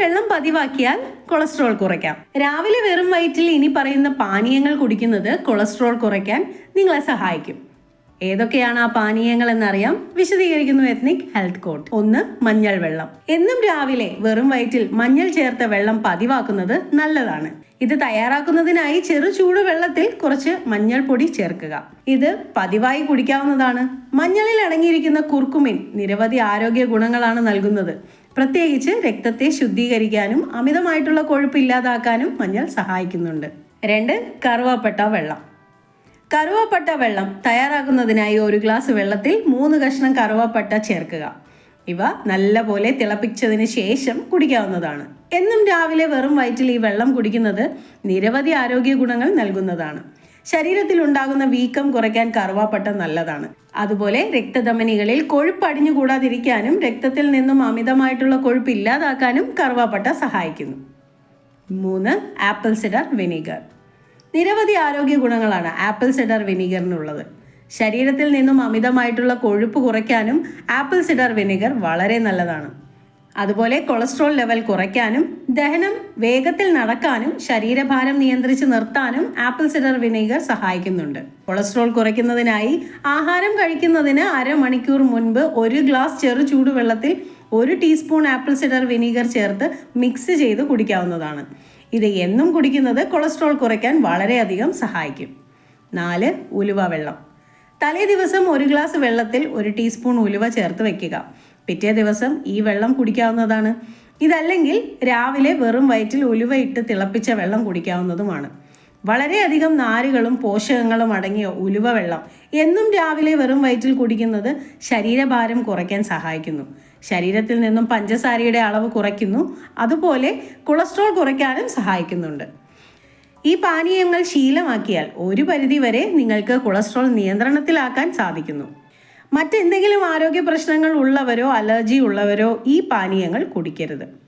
വെള്ളം പതിവാക്കിയാൽ കൊളസ്ട്രോൾ കുറയ്ക്കാം. രാവിലെ വെറും വയറ്റിൽ ഇനി പറയുന്ന പാനീയങ്ങൾ കുടിക്കുന്നത് കൊളസ്ട്രോൾ കുറയ്ക്കാൻ നിങ്ങളെ സഹായിക്കും. ഏതൊക്കെയാണ് ആ പാനീയങ്ങൾ എന്നറിയാം? വിശദീകരിക്കുന്നു എത്നിക് ഹെൽത്ത് കോട്ട് ഒന്ന് മഞ്ഞൾ വെള്ളം. എന്നും രാവിലെ വെറും വയറ്റിൽ മഞ്ഞൾ ചേർത്ത വെള്ളം പതിവാക്കുന്നത് നല്ലതാണ്. ഇത് തയ്യാറാക്കുന്നതിനായി ചെറു ചൂട് വെള്ളത്തിൽ കുറച്ച് മഞ്ഞൾപ്പൊടി ചേർക്കുക. ഇത് പതിവായി കുടിക്കാവുന്നതാണ്. മഞ്ഞളിൽ അടങ്ങിയിരിക്കുന്ന കുർക്കുമിൻ നിരവധി ആരോഗ്യ ഗുണങ്ങളാണ് നൽകുന്നത്. പ്രത്യേകിച്ച് രക്തത്തെ ശുദ്ധീകരിക്കാനും അമിതമായിട്ടുള്ള കൊഴുപ്പ് ഇല്ലാതാക്കാനും മഞ്ഞൾ സഹായിക്കുന്നുണ്ട്. രണ്ട് കറുവാപ്പട്ട വെള്ളം. കറുവാപ്പട്ട വെള്ളം തയ്യാറാക്കുന്നതിനായി ഒരു ഗ്ലാസ് വെള്ളത്തിൽ മൂന്ന് കഷ്ണം കറുവപ്പട്ട ചേർക്കുക. ഇവ നല്ലപോലെ തിളപ്പിച്ചതിന് ശേഷം കുടിക്കാവുന്നതാണ്. എന്നും രാവിലെ വെറും വയറ്റിൽ ഈ വെള്ളം കുടിക്കുന്നത് നിരവധി ആരോഗ്യ ഗുണങ്ങൾ നൽകുന്നതാണ്. ശരീരത്തിൽ ഉണ്ടാകുന്ന വീക്കം കുറയ്ക്കാൻ കറുവാപ്പട്ട നല്ലതാണ്. അതുപോലെ രക്തധമനികളിൽ കൊഴുപ്പ് അടിഞ്ഞുകൂടാതിരിക്കാനും രക്തത്തിൽ നിന്നും അമിതമായിട്ടുള്ള കൊഴുപ്പ് ഇല്ലാതാക്കാനും കറുവാപ്പട്ട സഹായിക്കുന്നു. മൂന്ന് ആപ്പിൾ സിഡർ വിനീഗർ. നിരവധി ആരോഗ്യ ഗുണങ്ങളാണ് ആപ്പിൾ സിഡർ വിനീഗറിനുള്ളത്. ശരീരത്തിൽ നിന്നും അമിതമായിട്ടുള്ള കൊഴുപ്പ് കുറയ്ക്കാനും ആപ്പിൾ സിഡർ വിനീഗർ വളരെ നല്ലതാണ്. അതുപോലെ കൊളസ്ട്രോൾ ലെവൽ കുറയ്ക്കാനും ദഹനം വേഗത്തിൽ നടക്കാനും ശരീരഭാരം നിയന്ത്രിച്ച് നിർത്താനും ആപ്പിൾ സിഡർ വിനീഗർ സഹായിക്കുന്നുണ്ട്. കൊളസ്ട്രോൾ കുറയ്ക്കുന്നതിനായി ആഹാരം കഴിക്കുന്നതിന് അരമണിക്കൂർ മുൻപ് ഒരു ഗ്ലാസ് ചെറു ചൂടുവെള്ളത്തിൽ ഒരു ടീസ്പൂൺ ആപ്പിൾ സിഡർ വിനീഗർ ചേർത്ത് മിക്സ് ചെയ്ത് കുടിക്കാവുന്നതാണ്. ഇത് എന്നും കുടിക്കുന്നത് കൊളസ്ട്രോൾ കുറയ്ക്കാൻ വളരെയധികം സഹായിക്കും. നാല് ഉലുവ വെള്ളം. തലേ ദിവസം ഒരു ഗ്ലാസ് വെള്ളത്തിൽ ഒരു ടീസ്പൂൺ ഉലുവ ചേർത്ത് വെക്കുക. പിറ്റേ ദിവസം ഈ വെള്ളം കുടിക്കാവുന്നതാണ്. ഇതല്ലെങ്കിൽ രാവിലെ വെറും വയറ്റിൽ ഉലുവ ഇട്ട് തിളപ്പിച്ച വെള്ളം കുടിക്കാവുന്നതുമാണ്. വളരെയധികം നാരുകളും പോഷകങ്ങളും അടങ്ങിയ ഉലുവ വെള്ളം എന്നും രാവിലെ വെറും വയറ്റിൽ കുടിക്കുന്നത് ശരീരഭാരം കുറയ്ക്കാൻ സഹായിക്കുന്നു. ശരീരത്തിൽ നിന്നും പഞ്ചസാരയുടെ അളവ് കുറയ്ക്കുന്നു. അതുപോലെ കൊളസ്ട്രോൾ കുറയ്ക്കാനും സഹായിക്കുന്നുണ്ട്. ഈ പാനീയങ്ങൾ ശീലമാക്കിയാൽ ഒരു പരിധിവരെ നിങ്ങൾക്ക് കൊളസ്ട്രോൾ നിയന്ത്രണത്തിലാക്കാൻ സാധിക്കുന്നു. മറ്റെന്തെങ്കിലും ആരോഗ്യ പ്രശ്നങ്ങൾ ഉള്ളവരോ അലർജി ഉള്ളവരോ ഈ പാനീയങ്ങൾ കുടിക്കരുത്.